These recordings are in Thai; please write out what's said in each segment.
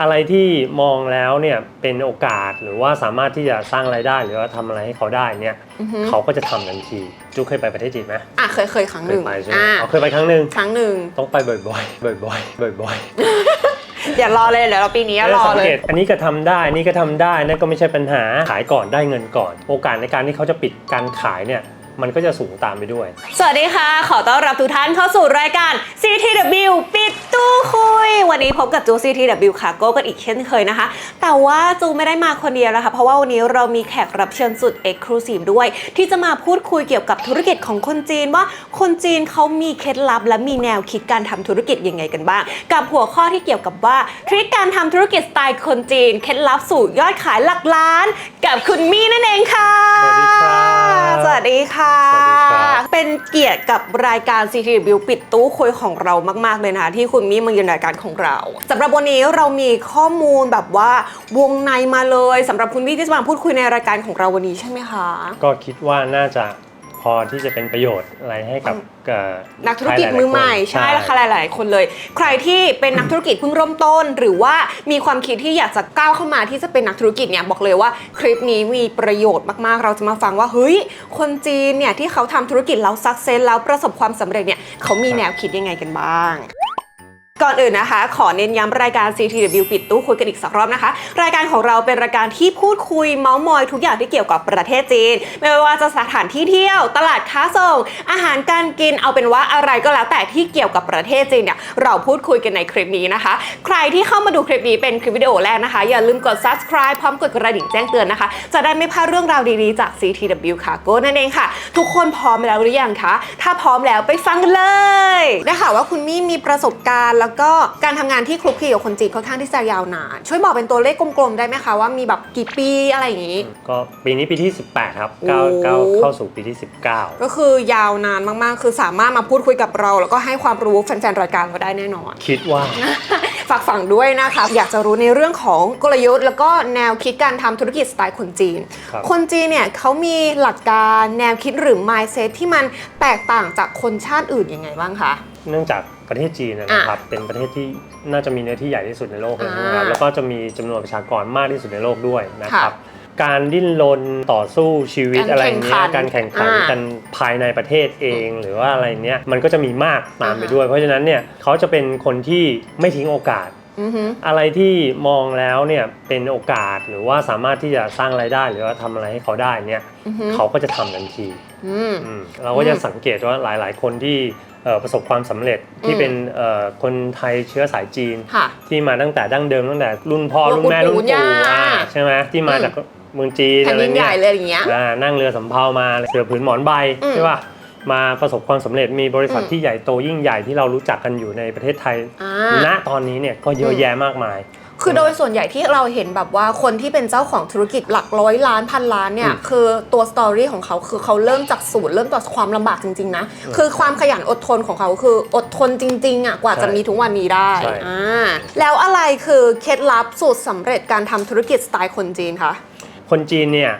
อะไรที่มองแล้วเนี่ยเป็นโอกาสหรือว่าสามารถที่จะสร้างรายได้ หรือว่าทำอะไรให้เขาได้เนี่ยอือฮึเขาก็จะทำทันทีจูเคยไปประเทศจีนไหมอะเคยเคยครั้งเคหยนึ่งไปใช่ไหมอ่าอ๋อเคยไปครั้งหนึ่งครั้งหนึ่งต้องไปบ่อยๆบ่อยๆบ่อยๆอย่ารอเลยเดี๋ยวเราปีนี้รอสังเลเกยตอันนี้ก็ทำได้ อันนี่ก็ทำได้ นั่นก็ไม่ใช่ปัญหา ขายก่อนได้เงินก่อน โอกาสในการที่เขาจะปิดการขายเนี่ย มันก็จะสูงตามไปด้วย สวัสดีค่ะ ขอต้อนรับทุกท่านเข้าสู่รายการ CTW ปิดตู้คุย วันนี้พบกับจู CTW ค่ะโก้กันอีกเช่นเคยนะคะ แต่ว่าจูไม่ได้มาคนเดียวนะคะ เพราะว่าวันนี้เรามีแขกรับเชิญสุด Exclusive ด้วย ที่จะมาพูดคุยเกี่ยวกับธุรกิจของคนจีนว่าคนจีนเขามีเคล็ดลับ และมีแนวคิดการทำธุรกิจยังไงกันบ้าง กับหัวข้อที่เกี่ยวกับว่าทริคการทำธุรกิจสไตล์คนจีนเคล็ดลับสู่ยอดขายหลักล้าน กับคุณมี่นั่นเองค่ะ สวัสดีครับสวัสดีค่ะสวัสดีครับเป็นเกียรติกับรายการ CTW ปิดตู้คุยของเรามากๆเลยนะคะที่คุณมี่มาอยู่ในรายการของเราสำหรับวันนี้เรามีข้อมูลแบบว่าวงในมาเลยสำหรับคุณมี่ที่จะมาพูดคุยในรายการของเราวันนี้ใช่ไหมคะ ก็คิดว่าน่าจะพ อที่จะเป็นประโยชน์อะไรให้กับเอ่อนักธุรกิจมือใหม่ใครใช่หลายๆแล้วค่ะหลาย ๆ คนเลย ใครที่เป็นนักธุรกิจเพิ่งเริ่มต้น หรือว่ามีความคิดที่อยากจะก้าวเข้ามาที่จะเป็นนักธุรกิจเนี่ยบอกเลยว่าคลิปนี้มีประโยชน์มาก ๆ เราจะมาฟังว่าเฮ้ยคนจีนเนี่ยที่เขาทำธุรกิจแล้วสักเซนแล้วประสบความสำเร็จเนี่ยเขามีแนวคิดยังไงกันบ้าง ก่อนอื่นนะคะ ขอเน้นย้ำรายการ CTW ปิดตู้คุยกันอีกสักรอบนะคะ รายการของเราเป็นรายการที่พูดคุยเมาส์มอยทุกอย่างที่เกี่ยวกับประเทศจีน ไม่ว่าจะสถานที่เที่ยว ตลาดค้าส่ง อาหารการกินเอาเป็นว่าอะไรก็แล้วแต่ที่เกี่ยวกับประเทศจีนเนี่ยเราพูดคุยกันในคลิปนี้นะคะ ใครที่เข้ามาดูคลิปนี้เป็นคลิปวิดีโอแรกนะคะ อย่าลืมกด subscribe พร้อมกดกระดิ่งแจ้งเตือนนะคะ จะได้ไม่พลาดเรื่องราวดีๆจาก CTW ค่ะโกนั่นเองค่ะ ทุกคนพร้อมแล้วหรือยังคะถ้าพร้อมแล้วไปฟังกันเลยได้ข่าวว่าคุณมี่มีประสบการณ์แล้วก็การทำงานที่คลุกคลีกับคนจีนค่อนข้างที่จะยาวนาน ช่วยบอกเป็นตัวเลขกลมๆได้ไหมคะว่ามีแบบกี่ปีอะไรอย่างนี้ ก็ปีนี้ปีที่ 18 ครับก้าวโอ้ก้าวเข้าสู่ปีที่ 19 ก็คือยาวนานมากๆ คือสามารถมาพูดคุยกับเรา แล้วก็ให้ความรู้แฟนๆรายการเราได้แน่นอน คิดว่าฝากฝังด้วยนะคะ อยากจะรู้ในเรื่องของกลยุทธ์ แล้วก็แนวคิดการทำธุรกิจสไตล์คนจีนครับคนจีนเนี่ยเขามีหลักการแนวคิดหรือ mindset ที่มันแตกต่างจากคนชาติอื่นยังไงบ้างคะ เนื่องจากประเทศจีนนะครับเป็นประเทศที่น่าจะมีเนื้อที่ใหญ่ที่สุดในโลกเลยนะครับอ่าแล้วก็จะมีจำนวนประชากรมากที่สุดในโลกด้วยนะครับค่ะการดิ้นรนต่อสู้ชีวิตการอะไรแข่งเงี้ขัยนการแข่งขันอ่ากันภายในประเทศเอง หรือว่าอะไรเนี้ยมันก็จะมีมากตามไปด้วย เพราะฉะนั้นเนี่ยเขาจะเป็นคนที่ไม่ทิ้งโอกาสอือฮึอะไรที่มองแล้วเนี่ยเป็นโอกาสหรือว่าสามารถที่จะสร้างรายได้ หรือว่าทำอะไรให้เขาได้เนี่ยอือฮึเขาก็จะทำทันทีอืมอืมเราก็จะสังเกตว่าหลาย ๆ คนที่เอ่อ ประสบความสำเร็จที่อืมเป็นเอ่อคนไทยเชื้อสายจีนค่ะที่มาตั้งแต่ดั้งเดิมตั้งแต่รุ่นพ่อรุ่รุ่นนแม่ปู่รุ่นย่าปู่อ่าใช่ไหมที่มาอืมจากเมืองจีนแผ่นอะไรดินใหเงี้ญ่ยเลยอย่างเงี้ยอ่านั่งเรือสำเภามาเสือผืนหมอนใบอืมใช่ป่ะมาประสบความสำเร็จมีบริษัทอืมที่ใหญ่โตยิ่งใหญ่ที่เรารู้จักกันอยู่ในประเทศไทยอ่าณตอนนี้เนี่ยก็เยอะแยะมากมาย คือโดยส่วนใหญ่ที่เราเห็นแบบว่าคนที่เป็นเจ้าของธุรกิจหลักร้อยล้านพันล้านเนี่ยอืมคือตัวสตอรี่ของเขาคือเขาเริ่มจากศูนย์เริ่มจากความลำบากจริง ๆ นะอืมคือความขยันอดทนของเขาคืออดทนจริง ๆอะกว่าจะใช่มีทุกวันนี้ได้ใช่อ่าแล้วอะไรคือเคล็ดลับสูตรสำเร็จการทำธุรกิจสไตล์คนจีนคะคนจีนเนี่ย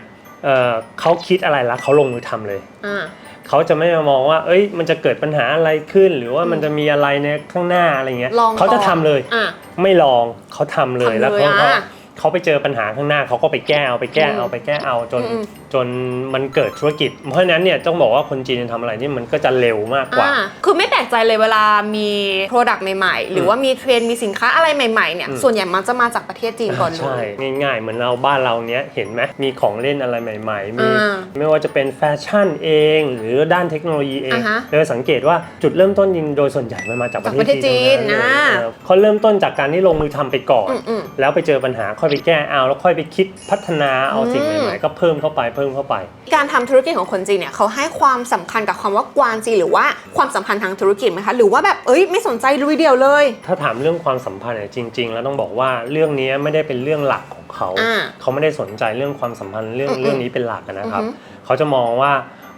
เอ่อเขาคิดอะไรแล้วเขาลงมือทำเลยอ่า เขาจะไม่มามองว่า เอ้ย มันจะเกิดปัญหาอะไรขึ้น หรือว่ามันจะมีอะไรในข้างหน้าอะไรเงี้ยลองเขาจะทำเลย อะ ไม่ลองเขาทำเลยทำเลยแล้วเขาอะเขาไปเจอปัญหาข้างหน้าเขาก็ไปแก้เอาไปแก้เอาอืมไปแก้เอาจน อืมจนมันเกิดธุรกิจ เพราะฉะนั้นเนี่ยต้องบอกว่าคนจีนทำอะไรนี่มันก็จะเร็วมากกว่าอ่าคือไม่แปลกใจเลยเวลามี Product ใหม่ๆ หรือว่ามีเทรนด์มีสินค้าอะไรใหม่ๆเนี่ยอืมส่วนใหญ่มันจะมาจากประเทศจีนก่อนเลใช่ยง่ายๆ เหมือนเราบ้านเราเนี้ยเห็นไหมมีของเล่นอะไรใหม่ๆมีอ่าไม่ว่าจะเป็นแฟชั่นเอง หรือด้านเทคโนโลยีเองอ่าฮะเราสังเกตว่าจุดเริ่มต้นจริงโดยส่วนใหญ่มันมาจากประจากประเทเทศศจีจีนนทั้งนะเออเขาเริ่มต้นจากการที่ลงมือทำไปก่อนอืมแล้วไปเจอปัญหาค่อยไปแก้เอาแล้วค่อยไปคิดพัฒนาเอาสิ่งอืมใหม่ๆก็เพิ่มเข้าไปเพิ่มเข้าไป การทำธุรกิจของคนจีนเนี่ยเขาให้ความสำคัญกับคำว่ากวางจีนหรือว่าความสัมพันธ์ทางธุรกิจไหมคะหรือว่าแบบเอ้ยไม่สนใจลุยเดียวเลย ถ้าถามเรื่องความสัมพันธ์เนี่ยจริง ๆ แล้วต้องบอกว่าเรื่องนี้ไม่ได้เป็นเรื่องหลักของเขาอ่าเขาไม่ได้สนใจเรื่องความสัมพันธ์เรื่องอืมๆเรื่องนี้เป็นหลักนะครับอือฮึเขาจะมองว่า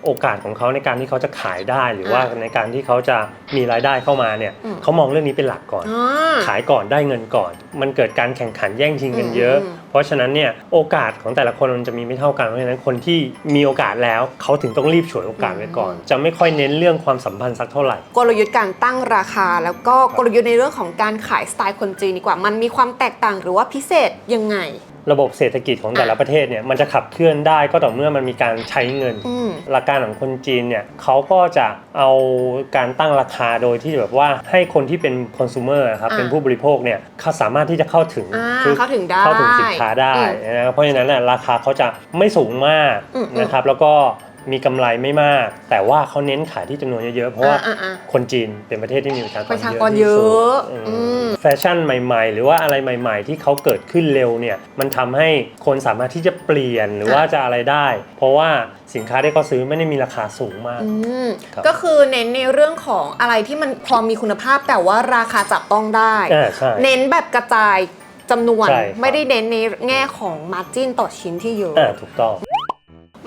โอกาสของเขาในการที่เขาจะขายได้หรือว่าอ่าในการที่เขาจะมีรายได้เข้ามาเนี่ยอืมเขามองเรื่องนี้เป็นหลักก่อนอ่าขายก่อนได้เงินก่อน มันเกิดการแข่งขันแย่งชิงกันเยอะอืม เพราะฉะนั้นเนี่ยโอกาสของแต่ละคนมันจะมีไม่เท่ากันเพราะฉะนั้นคนที่มีโอกาสแล้วเขาถึงต้องรีบฉวยโอกาสไว้ก่อน จะไม่ค่อยเน้นเรื่องความสัมพันธ์สักเท่าไหร่ กลยุทธ์การตั้งราคา แล้วก็กลยุทธ์ในเรื่องของการขายสไตล์คนจีนดีกว่า มันมีความแตกต่างหรือว่าพิเศษยังไง ระบบเศรษฐกิจของแต่ละประเทศเนี่ยมันจะขับเคลื่อนได้ก็ต่อเมื่อมันมีการใช้เงิน อืม หลักการของคนจีนเนี่ยเขาก็จะเอาการตั้งราคาโดยที่แบบว่าให้คนที่เป็นคอน sumer ครับอ่าเป็นผู้บริโภคเนี่ยเขาสามารถที่จะเข้าถึงอ่าคือเข้าถึงได้เข้าถึงสินค้าได้อืมนะครับเพราะฉะนั้นน่ะราคาเขาจะไม่สูงมากอืมอืมนะครับแล้วก็ มีกำไรไม่มาก แต่ว่าเขาเน้นขายที่จำนวนเยอะๆ เพราะว่าอ่าอ่าคนจีนเป็นประเทศที่มีประชากรประชากรเยอะที่สุดเยอะอืมอืมแฟชั่นใหม่ๆ หรือว่าอะไรใหม่ ๆ ที่เขาเกิดขึ้นเร็วเนี่ยมันทำให้คนสามารถที่จะเปลี่ยนหรือว่าจะอะไรได้ เพราะว่าสินค้าที่เขาซื้อไม่ได้มีราคาสูงมากอืมครับก็คือเน้นในเรื่องของอะไรที่มันพอมีคุณภาพ แต่ว่าราคาจับต้องได้อ่าใช่เน้นแบบกระจายจำนวนใช่ครับไม่ได้เน้นในแง่ของมาร์จิ้นต่อชิ้นที่เยอะอ่าถูกต้อง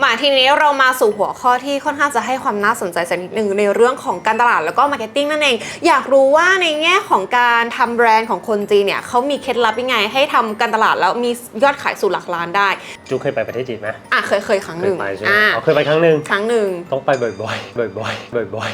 มาทีนี้เรามาสู่หัวข้อที่ค่อนข้างจะให้ความน่าสนใจสักนิดหนึ่งในเรื่องของการตลาดแล้วก็มาร์เก็ตติ้งนั่นเอง อยากรู้ว่าในแง่ของการทำแบรนด์ของคนจีนเนี่ยเขามีเคล็ดลับยังไง ให้ทำการตลาดแล้วมียอดขายสู่หลักล้านได้ จูเคยไปประเทศจีนไหมอะเคยเคยครั้งเคหยนึ่งไปใช่ไหมอะอ๋อเคยไปครั้งหนึ่งครั้งหนึ่งต้องไปบ่อยๆบ่อยๆบ่อย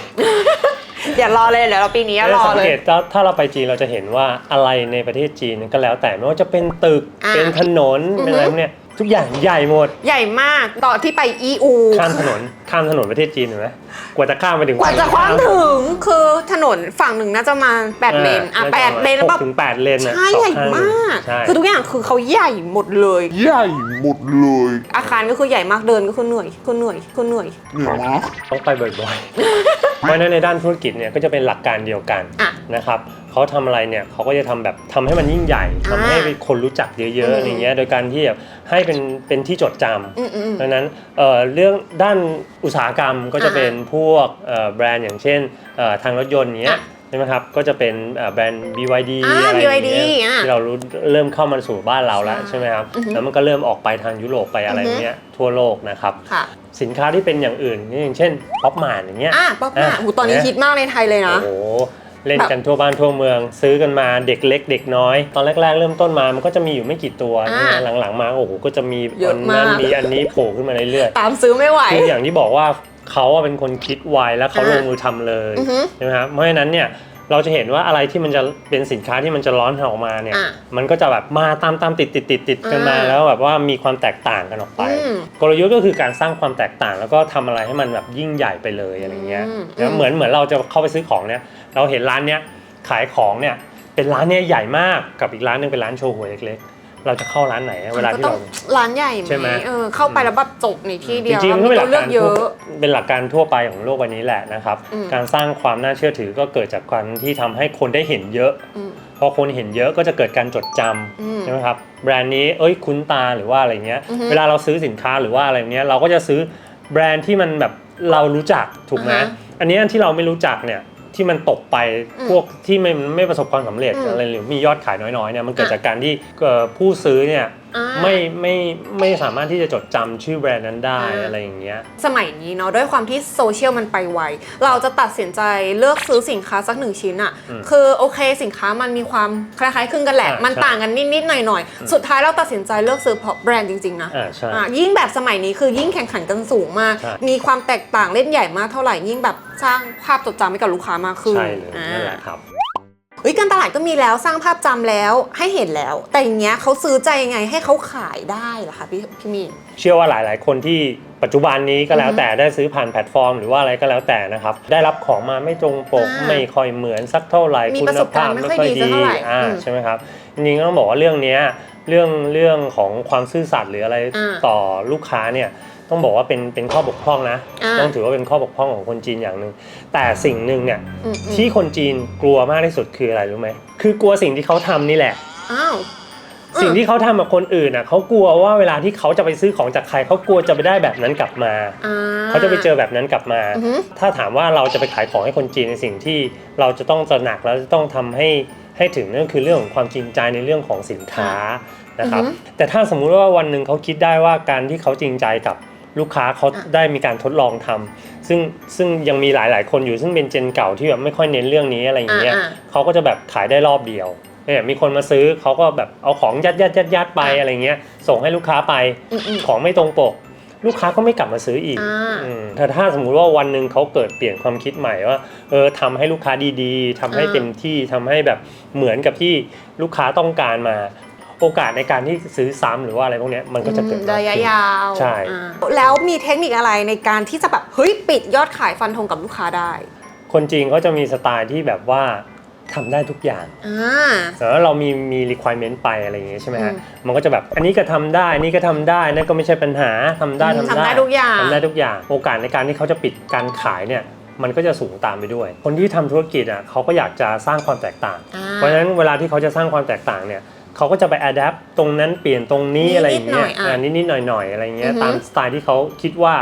ๆเดี๋ยวรอเลยเดี๋ยวเราปีนี้รอสังเลเกยตถ้าถ้าเราไปจีนเราจะเห็นว่าอะไรในประเทศจีนก็แล้วแต่ไม่ว่าจะเป็นตึกอ่าเป็นถนนอือฮึเป็นอะไรพวกเนี่ย ทุกอย่างใหญ่หมด ใหญ่มากต่อนที่ไปอีอูข้ามถนนข้ามถนนประเทศจีนเห็นไหมกว่าจะข้ามไปถึงกว่าจะคว้ามถึงคือถนนฝั่งหนึ่งน่าจะมาแปดเลนอะแปดเลนแล้วแบบถึงแปดเลนอะใช่ต่อใหญ่ข้งมากใช่คือทุกอย่างคือเขาใหญ่หมดเลย ใหญ่หมดเลย อาคารก็คือใหญ่มากเดินก็คือเหนื่อยคือเหนื่อยคือเหนื่อยเหนื่อยนะต้องไปบ่อยๆเพราะฉะนั้นในด้านธุรกิจเนี่ยก็จะเป็นหลักการเดียวกันอะนะครับเขาทำอะไรเนี่ยเขาก็จะทำแบบทำให้มันยิ่งใหญ่ทำให้อ่าคนรู้จักเยอะอืมๆอะไรเงี้ยโดยการที่แบบให้เป็นเป็นที่จดจอืมอืมอืมำดังนั้นเอ่อเรื่องด้านอุตสาหกรรมก็จะอ่าเป็นพวกเอ่อแบรนด์อย่างเช่นเอ่อทางรถยนต์เนี้ยอะ ใช่ไหมครับ ก็จะเป็นเอ่อแบรนด์ BYD อ่าอะไรอย่างเงี้ย BYD อะที่เรารู้เริ่มเข้ามาสู่บ้านเราแล้วใช่ ใช่ไหมครับ อือฮึแล้วมันก็เริ่มออกไปทางยุโรปไปอะไรอือฮึ เงี้ยทั่วโลกนะครับ ค่ะสินค้าที่เป็นอย่างอื่นนี่อย่างเช่นป๊อปมาร์อย่างเงี้ย อะป๊อปมาอะ หูตอนนี้เนี่ยฮิตมากในไทยเลยนะ โอ้โหเล่นกันทั่วบ้านทั่วเมือง ซื้อกันมาเด็กเล็กเด็กน้อย ตอนแรกๆ เริ่มต้นมามันก็จะมีอยู่ไม่กี่ตัวอ่าใช่ไหมหลังๆมาโอ้โหก็จะมีเยอะอันนั้นมาก มีอันนี้โผล่ขึ้นมาเรื่อยตามซื้อไม่ไหวๆคืออย่างที่บอกว่า เขาอะเป็นคนคิดไวแล้วเขาอ่าลงมือทำเลยอือฮึใช่ไหมครับเพราะฉะนั้นเนี่ยเราจะเห็นว่าอะไรที่มันจะเป็นสินค้าที่มันจะร้อนออกมาเนี่ย อะมันก็จะแบบมาตามตามติดติดติดติดกันมาอ่าแล้วแบบว่ามีความแตกต่างกันออกไป อืมกลยุทธ์ก็คือการสร้างความแตกต่าง แล้วก็ทำอะไรให้มันแบบยิ่งใหญ่ไปเลยอะไรเงี้ยอืมแล้วเหมือนเหมือนเราจะเข้าไปซื้อของเนี่ย เราเห็นร้านเนี้ยขายของเนี่ยเป็นร้านเนี้ยใหญ่มากกับอีกร้านหนึงเป็นร้านโชว์หวยเล็กๆ เราจะเข้าร้านไหนอะเวลาที่ก็ต้อเรางร้านใหญ่ใช่ไหไหมมเออเข้าไปแล้วแบบจบในที่เดียวจริงๆแล้วมันก็มีเป็นหตัลัวกเลืกาอกรเยทั่วอะ เป็นหลักการทั่วไปของโลกใบนี้แหละนะครับ อืม การสร้างความน่าเชื่อถือก็เกิดจากการที่ทำให้คนได้เห็นเยอะ อืม พอคนเห็นเยอะก็จะเกิดการจดจำอืมใช่ไหมครับแบรนด์นี้เอ้ยคุ้นตาหรือว่าอะไรเงี้ยอือฮึเวลาเราซื้อสินค้าหรือว่าอะไรเนี้ยเราก็จะซื้อแบรนด์ที่มันแบบเรารู้จักถูกไหมอ่าฮะอันเนี้ยที่เราไม่รู้จักเนี่ย ที่มันตกไปอืมพวกที่ไม่ไม่ประสบความสำเร็จอืมอะไรหรือมียอดขายน้อยๆเนี่ยมันเกิดอะจากการที่เอ่อผู้ซื้อเนี่ยอ่า ไม่ไม่ไม่สามารถที่จะจดจำชื่อแบรนด์นั้นได้อ่า อะไรอย่างเงี้ย สมัยนี้เนาะด้วยความที่โซเชียลมันไปไว เราจะตัดสินใจเลือกซื้อสินค้าสักหนึ่งชิ้นอะอืมคือโอเคสินค้ามันมีความคล้ายๆคลึงกันแหละอ่ามันใช่ต่างกันนิดๆหน่อยๆสุดท้ายเราตัดสินใจเลือกซื้อเพราะแบรนด์จริงๆนะอ่าใช่อะยิ่งแบบสมัยนี้คือยิ่งแข่งขันกันสูงมาก ใช่ มีความแตกต่างเล่นใหญ่มากเท่าไหร่ยิ่งแบบสร้างภาพจดจำให้กับลูกค้ามากขึ้นใช่เลยอ่า นั่นแหละครับเฮ้ยการตลาดก็มีแล้วสร้างภาพจำแล้วให้เห็นแล้ว แต่อย่างเงี้ยเขาซื้อใจยังไงให้เขาขายได้เหรอคะพี่พี่มีนเชื่อว่าหลาย ๆ คนที่ปัจจุบันนี้ก็แล้วอือฮึแต่ได้ซื้อผ่านแพลตฟอร์ม หรือว่าอะไรก็แล้วแต่นะครับ ได้รับของมาไม่ตรงปกอ่าไม่ค่อยเหมือนสักเท่าไหร่มีคุประณสบภาการพณ์ไม่ไม่ค่อยค่อยดีสักดีเท่าไหร่อ่าอืมใช่ไหมครับจริงๆก็ต้องบอกว่าเรื่องเนี้ยเรื่องเรื่องของความซื่อสัตย์หรืออะไรอ่าต่อลูกค้าเนี่ย ต้องบอกว่าเป็นเป็นข้อบกพร่องนะ อ่า ต้องถือว่าเป็นข้อบกพร่องของคนจีนอย่างหนึ่งแต่สิ่งหนึ่งเนี่ยอืมอืมที่คนจีนกลัวมากที่สุดคืออะไรรู้ไหมคือกลัวสิ่งที่เขาทำนี่แหละ อ้าวสิ่งที่เขาทำกับคนอื่นอะเขากลัวว่าเวลาที่เขาจะไปซื้อของจากใครเขากลัวจะไปได้แบบนั้นกลับมา อ่เขาจะไปเจอแบบนั้นกลับมา อือฮึถ้าถามว่าเราจะไปขายของให้คนจีนในสิ่งที่เราจะต้องตระหนักแล้วจะต้องทำให้ให้ถึงนั่นคือเรื่องของความจริงใจในเรื่องของสินค้านะครับ อือฮึ แต่ถ้าสมมุติว่าวันหนึ่งเขาคิดได้ว่าการที่เขาจริงใจกับ ลูกค้าเขาอะได้มีการทดลองทำซึ่งซึ่งยังมีหลาย ๆ คนอยู่ซึ่งเป็นเจนเก่าที่แบบไม่ค่อยเน้นเรื่องนี้อะไรอย่างเงี้ยอ่าเขาก็จะแบบขายได้รอบเดียวเนี่ยมีคนมาซื้อเขาก็แบบเอาของยัดยัดยัดยัดไปอะอะไรเงี้ยส่งให้ลูกค้าไปอืมอืมของไม่ตรงปก ลูกค้าก็ไม่กลับมาซื้ออีกอ่าอืมแต่ถ้าสมมุติว่าวันหนึ่งเขาเกิดเปลี่ยนความคิดใหม่ว่าเออทำให้ลูกค้าดีๆทำให้อ่าเต็มที่ทำให้แบบเหมือนกับที่ลูกค้าต้องการมา โอกาสในการที่ซื้อซ้ำหรือว่าอะไรพวกเนี้ยมันก็จะเกิดอืมมากระยะขึ้นยาวใช่ อ่าแล้วมีเทคนิคอะไรในการที่จะแบบเฮ้ยปิดยอดขายฟันธงกับลูกค้าได้คนจีนเขาจะมีสไตล์ที่แบบว่าทำได้ทุกอย่าง อ่าแต่ว่าเรามีมี requirement ไปอะไรอย่างเงี้ยใช่ไหมฮะ อืมมันก็จะแบบอันนี้ก็ทำได้ อันนี้ก็ทำได้ นั่นก็ไม่ใช่ปัญหาทำได้อืมทำได้ทำได้ทุกอย่าง ทำได้ทุกอย่าง โอกาสในการที่เขาจะปิดการขายเนี่ย มันก็จะสูงตามไปด้วย คนที่ทำธุรกิจอะเขาก็อยากจะสร้างความแตกต่าง อ่า เพราะฉะนั้นเวลาที่เขาจะสร้างความแตกต่างเนี่ย เขาก็จะไป adapt ตรงนั้นเปลี่ยนตรงนี้นิดๆอะไรอย่างเงี้ยหน่อยๆอะอ่านิดๆหน่อยๆอะไรเงี้ยอือฮึตามสไตล์ที่เขาคิดว่า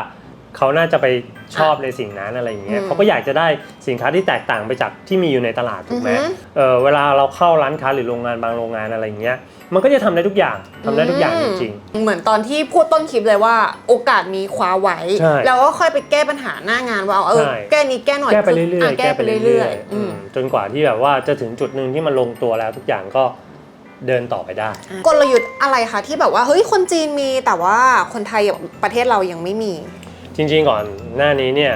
เขาน่าจะไปชอบในสิ่งนั้นอะไรอย่างเงี้ยอืมเขาก็อยากจะได้สินค้าที่แตกต่างไปจากที่มีอยู่ในตลาดถูกไหมอือฮึเออเวลาเราเข้าร้านค้าหรือโรงงานบางโรงงานอะไรอย่างเงี้ยมันก็จะทำได้ทุกอย่างทำได้ทุกอย่างจริงๆเหมือนตอนที่พูดต้นคลิปเลยว่าโอกาสมีคว้าไว้ใช่แล้วก็ค่อยไปแก้ปัญหาหน้างานว่าเอาเออใช่แก้นี้แก้หน่อยแก้ไปเรื่อยะๆแก้ไปเรื่อยๆอือืมมจนกว่าที่แบบว่าจะถึงจุดหนึ่งที่มันลงตัวแล้วทุกอย่างก็ เดินต่อไปได้ กลยุทธ์อะไรคะที่แบบว่าเฮ้ยคนจีนมีแต่ว่าคนไทยประเทศเรายังไม่มี จริงๆก่อนหน้านี้เนี่ย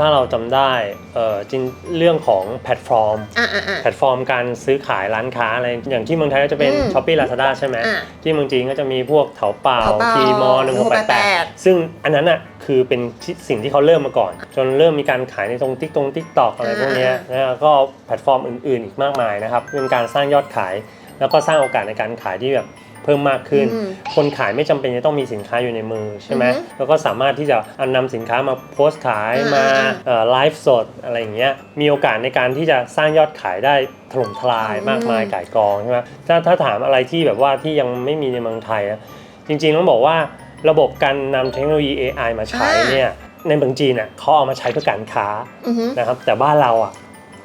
ถ้าเราจำได้เออจริงเรื่องของแพลตฟอร์มอะอะอะแพลตฟอร์มการซื้อขายร้านค้าอะไรอย่างที่เมืองไทยก็จะเป็นอืมช้อปปี้ลาซาด้าใช่ไหมอะที่เมืองจีนก็จะมีพวกเถาเป่าเถาเป่าทีมอหนึ่งหกแปดแปด1688ซึ่งอันนั้นอะคือเป็นที่สิ่งที่เขาเริ่มมาก่อน จนเริ่มมีการขายในตรงทิกตรงทิกตอกอะไรพวกเนี้ยแล้วก็แพลตฟอร์มอื่นๆอีกมากมายนะครับเป็นการสร้างยอดขาย แล้วก็สร้างโอกาสในการขายที่แบบเพิ่มมากขึ้น อืมคนขายไม่จำเป็นจะต้องมีสินค้าอยู่ในมือใช่ไหมอือฮึแล้วก็สามารถที่จะเอานำสินค้ามาโพสต์ขายอ่ามมาอ่าเอ่อไลฟ์สดอะไรอย่างเงี้ยมีโอกาสในการที่จะสร้างยอดขายได้ถล่มทลายอืม มากมายก่ายกองใช่ไหมถ้าถ้าถามอะไรที่แบบว่าที่ยังไม่มีในเมืองไทยอะจริงๆต้องบอกว่าระบบการนำเทคโนโลยี AI มาใช้เนี่ยในเมืองจีนอะเขาเอามาใช้เพื่อการค้า อือฮึ นะครับแต่บ้านเราอะ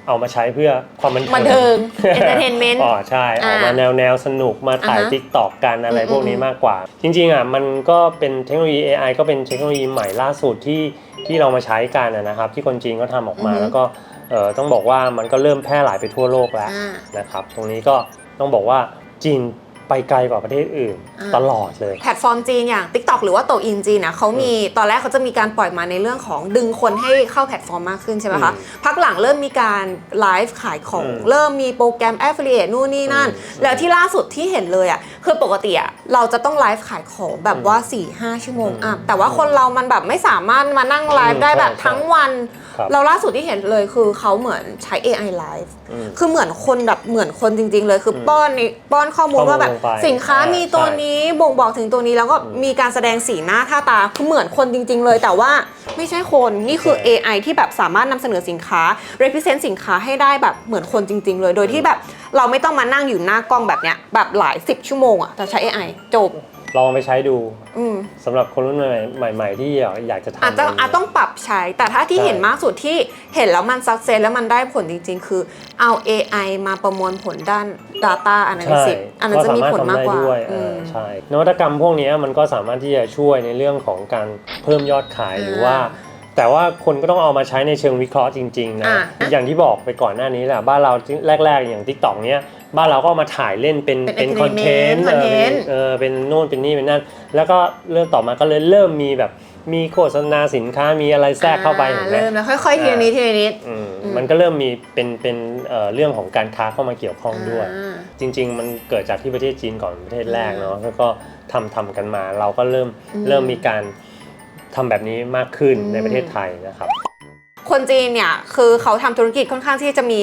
เอามาใช้เพื่อความบันเทิงบันเทิง entertainment อ๋อใช่ออกมาอ่าแนวแนวสนุกมาถ่ายอ่าฮะติ๊กตอกกันอะไรอืมพวกนี้อืมมากกว่า จริงๆอะมันก็เป็นเทคโนโลยี AI ก็เป็นเทคโนโลยีใหม่ล่าสุดที่ที่เรามาใช้กันอะนะครับ ที่คนจีนก็ทำออกมาอือฮึแล้วก็เอ่อต้องบอกว่ามันก็เริ่มแพร่หลายไปทั่วโลกแล้วอ่านะครับ ตรงนี้ก็ต้องบอกว่าจีน ไปไกลกว่าประเทศอื่นอ่า ตลอดเลย แพลตฟอร์มจีนอย่าง TikTok หรือว่าโตอินจีนนะเขามีตอนแรกเขาจะมีการปล่อยมาในเรื่องของดึงคนให้เข้าแพลตฟอร์มมากขึ้นใช่ไหมคะอืมพักหลังเริ่มมีการไลฟ์ขายของ อืมเริ่มมีโปรแกรม Affiliate นู่นนี่นั่น อืมแล้วที่ล่าสุดที่เห็นเลยอะคือปกติอะเราจะต้องไลฟ์ขายของแบบว่า 4-5 ชั่วโมงอืมอะแต่ว่าคนเรามันแบบไม่สามารถมานั่งไลฟ์ได้แบบใช่ทั้งวัน ครับ เราล่าสุดที่เห็นเลยคือเขาเหมือนใช้ AI ไลฟ์อืม คือเหมือนคนแบบเหมือนคนจริง ๆ เลยคืออมป้อนนี่ป้อนข้อมูลข้อมูลว่าแบบลงไปสินค้ามีตัวใช่นี้บ่งบอกถึงตัวนี้แล้วก็อืมมีการแสดงสีหน้าท่าตาคือเหมือนคนจริง ๆ เลย แต่ว่าไม่ใช่คนนี่คือใช่ AI ที่แบบสามารถนำเสนอสินค้า represent สินค้าให้ได้แบบเหมือนคนจริง ๆ เลย โดยที่แบบเราไม่ต้องมานั่งอยู่หน้ากล้องแบบเนี้ยแบบหลายสิบชั่วโมงอะแต่ใช้ AI จบ ลองไปใช้ดูอืมสำหรับคนรุ่นใหม่ ๆ ที่อยากจะทำอาจจะะไรย่งเงี้ยอาจต้องปรับใช้ แต่ถ้าที่ใช่เห็นมากสุดที่เห็นแล้วมันซักเซสแล้วมันได้ผลจริง ๆ คือเอา AI มาประมวลผลด้าน Data ใช่ Analysis อันนั้นจะมีผลมากกว่าสรถทำได้ด้วยอืเออมใช่นวัตกรรมพวกนี้มันก็สามารถที่จะช่วยในเรื่องของการเพิ่มยอดขายอ่าหรือว่าแต่ว่าคนก็ต้องเอามาใช้ในเชิงวิเคราะห์จริง ๆ นะอ่าอย่างที่บอกไปก่อนหน้านี้แหละ บ้านเราแรก ๆ อย่าง t ิ k t o k เนี้ย บ้านเราก็เอามาถ่ายเล่นเป็นเป็นคอนเทน entertainment ต์เออเป็น content เออเป็นโน่นเป็นนี่เป็นนั่น แล้วก็เริ่มต่อมาก็เลยเริ่มมีแบบมีโฆษณาสินค้ามีอะไรแทรกเข้าไปอ่เห็นไหม เริ่มแล้วค่อยๆทีละนิดทีละนิด อืมอืม มันก็เริ่มมีเป็นเป็นเอ่อเรื่องของการค้าเข้ามาเกี่ยวข้องด้วย อ่า จริง ๆ มันเกิดจากที่ประเทศจีนก่อนประเทศแรกเนาะแล้วก็ทำทำกันมา เราก็เริ่มอืมเริ่มมีการทำแบบนี้มากขึ้นอืม ในประเทศไทยนะครับ คนจีนเนี่ยคือเขาทำธุรกิจค่อนข้างที่จะมี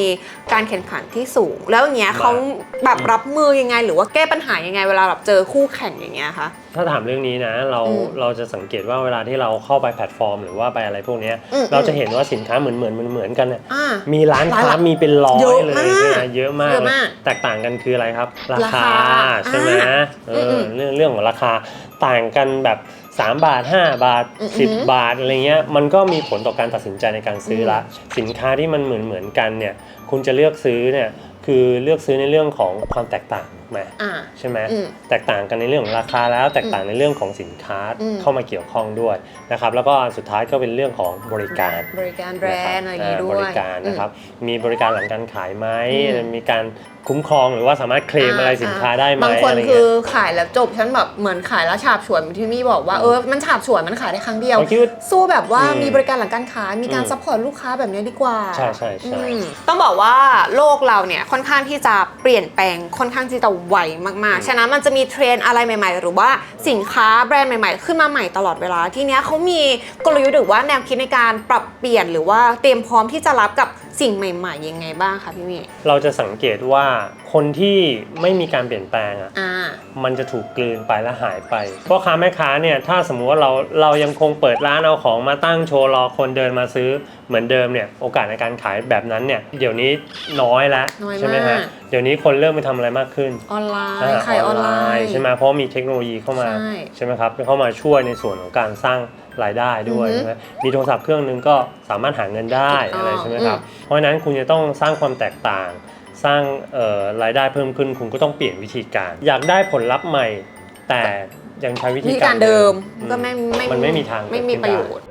การแข่งขันที่สูง แล้วอย่างเงี้ยมากเขาแบบรับมือยังไง หรือว่าแก้ปัญหายังไง เวลาแบบเจอคู่แข่งอย่างเงี้ยคะถ้าถามเรื่องนี้นะเราอืมเราจะสังเกตว่าเวลาที่เราเข้าไปแพลตฟอร์ม หรือว่าไปอะไรพวกเนี้ยอืมเราจะเห็นว่าสินค้าเหมือนเหมือนเหมือนเหมือนกันเนี่ยอ่ามีร้านร้านค้าละมีเป็นร้อยเยอะเลยมากใช่ไหมเยอะมากเยอะมาก แตกต่างกันคืออะไรครับ ราราคาคาใช่ไหมอ่าเออือมเรื่องเรื่องของราคาต่างกันแบบ 3 บาท 5 บาทอืม10 บาทอะไรเงี้ยมันก็มีผลต่อการตัดสินใจในการซื้อละสินค้าที่มันเหมือนเหมือนกันเนี่ยคุณจะเลือกซื้อเนี่ยคือเลือกซื้อในเรื่องของความแตกต่างไหมอ่าใช่ไหมอืมแตกต่างกันในเรื่องของราคาแล้วแตกต่างในเรื่องของสินค้าอืมเข้ามาเกี่ยวข้องด้วยนะครับแล้วก็อันสุดท้ายก็เป็นเรื่องของบริการ บริการแบรนด์อะไรอย่างงี้าด้วยบริการนะครับอืมีบริการหลังการขายไหมอืมมีการคุ้มครองหรือว่าสามารถเคลมอะไรสินค้าได้ไหมบางคนอะไรคืเงี้อยขายแล้วจบฉันแบบเหมือนขายแล้วฉาบฉวยเหมือนที่มี่บอกว่าเออมันฉาบฉวยมันขายได้ครั้งเดียวบางทีว่าสู้แบบว่าอืมมีบริการหลังการขายมีการอืมซัพพอร์ตลูกค้าแบบนี้ดีกว่าใช่ใช่ใช่อืมต้องบอกว่าโลกเราเนี่ยค่อนข้างที่จะเปลี่ยนแปลงค่อนข้างที่จะไวมากๆ ฉะนั้นมันจะมีเทรนด์อะไรใหม่ ๆ หรือว่าสินค้าแบรนด์ใหม่ ๆ ขึ้นมาใหม่ตลอดเวลา ทีเนี้ยเขามีกลยุทธ์หรือว่าแนวคิดในการปรับเปลี่ยนหรือว่าเตรียมพร้อมที่จะรับกับ สิ่งใหม่ๆยังไงบ้างคะพี่มี่เราจะสังเกตว่าคนที่ไม่มีการเปลี่ยนแปลงอะอ่า มันจะถูกกลืนไปและหายไปพ่อค้าแม่ค้าเนี่ยถ้าสมมุติว่าเราเรายังคงเปิดร้านเอาของมาตั้งโชว์รอคนเดินมาซื้อเหมือนเดิมเนี่ยโอกาสในการขายแบบนั้นเนี่ยเดี๋ยวนี้น้อยแล้วน้อยใช่ไหมมาฮะกเดี๋ยวนี้คนเริ่มไปทำอะไรมากขึ้นออนไลอ่าน์ขายออนไลน์ ใช่ไหมเพราะมีเทคโนโลยีเข้ามาใช่ ใช่ไหมครับเข้ามาช่วยในส่วนของการสร้าง รายได้ด้วยอือฮึใช่ไหมมีโทรศัพท์เครื่องหนึงก็สามารถหาเงินได้ถูกต้องอะไรใช่ไหมครับอืมเพราะฉะนั้นคุณจะต้องสร้างความแตกต่าง สร้างเอ่อรายได้เพิ่มขึ้น คุณก็ต้องเปลี่ยนวิธีการ อยากได้ผลลัพธ์ใหม่ แต่ยังใช้วิธีวิธีกาการรเดิมอืก็ไม่ไม่ มันไม่มีทางไม่มีเกิดขึ้นประโยได้ชน์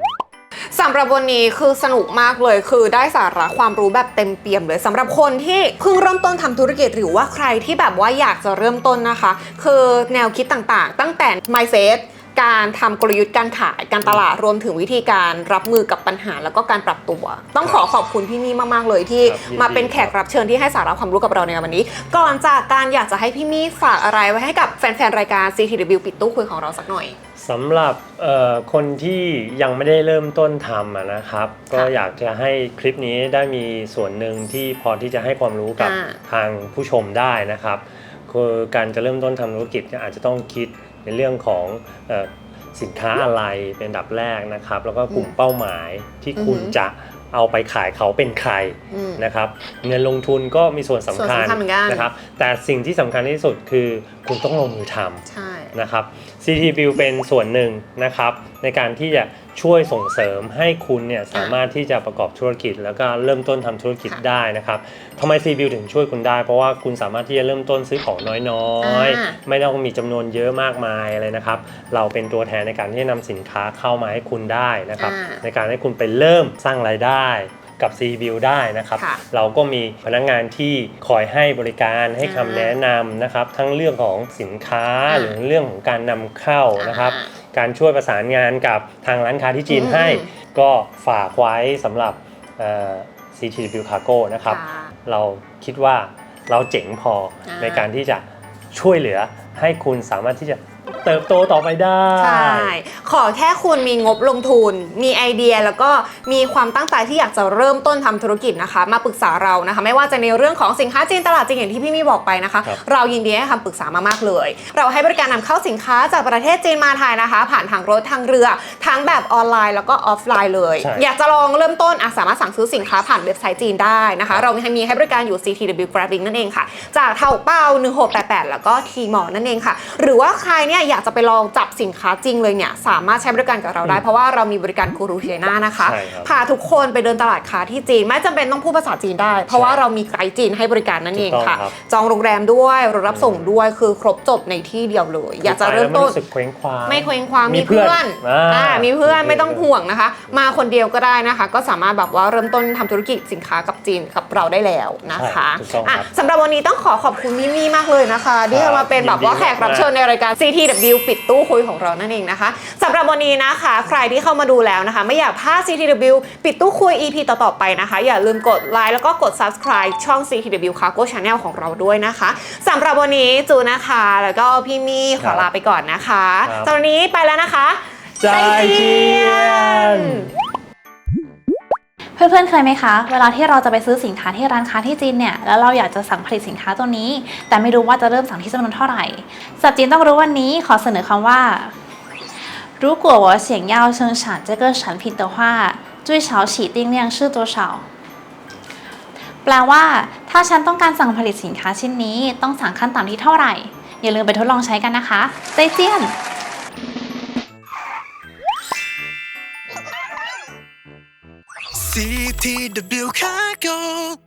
สำหรับวันนี้คือสนุกมากเลยคือได้สาระความรู้แบบเต็มเปี่ยมเลยสำหรับคนที่เพิ่งเริ่มต้นทำธุรกิจหรือว่าใครที่แบบว่าอยากจะเริ่มต้นนะคะ คือแนวคิดต่างๆ ตั้งแต่ mindset การทำกลยุทธ์การขายการตลาดรวมถึงวิธีการรับมือกับปัญหาแล้วก็การปรับตัว ต้องขอขอบคุณพี่มี่มากๆเลยที่ครับยินดีมาเป็นแขกรับเชิญที่ให้สาระความรู้กับเราในวันนี้ ก่อนจากการอยากจะให้พี่มี่ฝากอะไรไว้ให้กับแฟนๆรายการ CTW ปิดตู้คุยของเราสักหน่อยสำหรับเอ่อคนที่ยังไม่ได้เริ่มต้นทำอะนะครับ ก็อยากจะให้คลิปนี้ได้มีส่วนหนึ่งที่พอที่จะให้ความรู้กับอ่าทางผู้ชมได้นะครับคือการจะเริ่มต้นทำธุรกิจเนี่ยอาจจะต้องคิด ในเรื่องของเอ่อสินค้าอะไรเป็นอันดับแรกนะครับ แล้วก็กลุ่มเป้าหมายที่คุณอือหือจะเอาไปขายเขาเป็นใครอืมนะครับ เงินลงทุนก็มีส่วนสำคัญส่วนสำคัญเหมือนกันนะครับ แต่สิ่งที่สำคัญที่สุดคือคุณต้องลงมือทำใช่นะครับ CT View เป็นส่วนหนึ่งนะครับในการที่จะ ช่วยส่งเสริมให้คุณเนี่ยสามารถที่จะประกอบธุรกิจ แล้วก็เริ่มต้นทำธุรกิจค่ะได้นะครับทำไม CT View ถึงช่วยคุณได้ เพราะว่าคุณสามารถที่จะเริ่มต้นซื้อของน้อยอ่าๆไม่ต้องมีจำนวนเยอะมากมายอะไรนะครับ เราเป็นตัวแทนในการที่จะนำสินค้าเข้ามาให้คุณได้นะครับอ่าในการให้คุณไปเริ่มสร้างรายได้กับ c v i e w ได้นะครับค่ะเราก็มีพนักงานที่คอยให้บริการให้คำแนะนำนะครับ ทั้งเรื่องของสินค้าอ่าหรือเรื่องของการนำเข้านะครับอ่า การช่วยประสานงานกับทางร้านค้าที่จีนอืมให้ ก็ฝากไว้สำหรับเอ่อ CTW Cargo นะครับค่ะเราคิดว่าเราเจ๋งพออาในการที่จะช่วยเหลือให้คุณสามารถที่จะ เติบโตต่อไปได้ ใช่ ขอแค่คุณมีงบลงทุน มีไอเดียแล้วก็มีความตั้งใจที่อยากจะเริ่มต้นทำธุรกิจนะคะ มาปรึกษาเรานะคะ ไม่ว่าจะในเรื่องของสินค้าจีนตลาดจีนอย่างที่พี่มี่บอกไปนะคะครับเรายินดีให้คำปรึกษามามากเลย เราให้บริการนำเข้าสินค้าจากประเทศจีนมาไทยนะคะ ผ่านทางรถทางเรือทั้งแบบออนไลน์แล้วก็ออฟไลน์เลยใช่อยากจะลองเริ่มต้นอะสามารถสั่งซื้อสินค้าผ่านเว็บไซต์จีนได้นะคะ เรามีให้บริการอยู่ CTW Grabbing นั่นเองค่ะ จากเท่าเป้า1688 แล้วก็ทีมอนั่นเองค่ะ หรือว่าใครเนี่ยอยากจะไปลองจับสินค้าจริงเลยเนี่ยสามารถใช้บริการกับเราได้ เพราะว่าเรามีบริการกูรูเทน่านะคะใช่ครับ พาทุกคนไปเดินตลาดค้าที่จีน ไม่จำเป็นต้องพูดภาษาจีนได้ เพราะว่าเรามีไกด์จีนให้บริการนั่นเองค่ะ ถูกต้องครับ จองโรงแรมด้วยรถรับส่งด้วยคือครบจบในที่เดียวเลย อยากจะเริ่มต้น ไปแล้วไรู้สึกเคว้งคว้าง ไม่เคว้งคว้างมีมีเพื่อนเพื่อนอ่าอ่ามีเพื่อนมีเพื่อนไม่ต้องห่วงนะคะ มาคนเดียวก็ได้นะคะ ก็สามารถแบบว่าเริ่มต้นทำธุรกิจสินค้ากับจีนกับเราได้แล้วนะคะใช่ถูกต้องครับอะสำหรับวันนี้ต้องขอขอบคุณมิมี่มากเลยนะคะ ที่ครับมาเป็นแบบว่ายินดีแขกรับเชิญในรายการ CTW ปิดตู้คุยของเรานั่นเองนะคะสำหรับวันนี้นะคะ ใครที่เข้ามาดูแล้วนะคะ ไม่อยากพลาด CTW ปิดตู้คุย EP ต่อๆไปนะคะ อย่าลืมกดไลค์แล้วก็กด subscribe ช่อง CTW Cargo Channel ของเราด้วยนะคะสำหรับวันนี้จูนะคะ แล้วก็พี่มี่ขอลาไปก่อนนะคะครับสำหรับวันนี้ไปแล้วนะคะ ใจเจียน เพื่อนๆ เคยไหมคะ เวลาที่เราจะไปซื้อสินค้าที่ร้านค้าที่จีนเนี่ย แล้วเราอยากจะสั่งผลิตสินค้าตัวนี้ แต่ไม่รู้ว่าจะเริ่มสั่งที่จำนวนเท่าไหร่สับจีนต้องรู้วันนี้ขอเสนอคำว่า รู้กัวว่าเสียงยาวเชิงฉันจะเกิดฉันผิดต่ว่าจุ้ยเฉาฉีติ้งเลี่ยงชื่อตัวเฉาแปลว่า ถ้าฉันต้องการสั่งผลิตสินค้าชิ้นนี้ ต้องสั่งขั้นต่ำที่เท่าไหร่ อย่าลืมไปทดลองใช้กันนะคะใจเจียน CTW Cargo